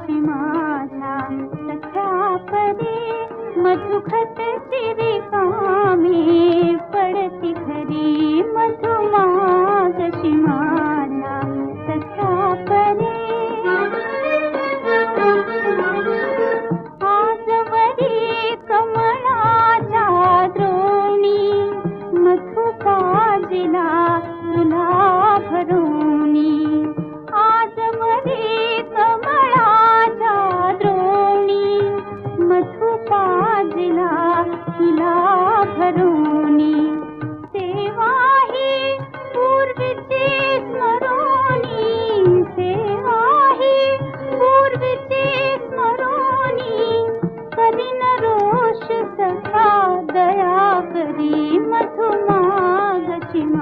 माझा सख्या पदे मधुखत फाजिला किला भरूनी सेवा ही पूर्व चेत मरोनी। सेवा ही पूर्व चेत मरोनी। करी न रोष सखा, दया करी मधुमाग चिमा।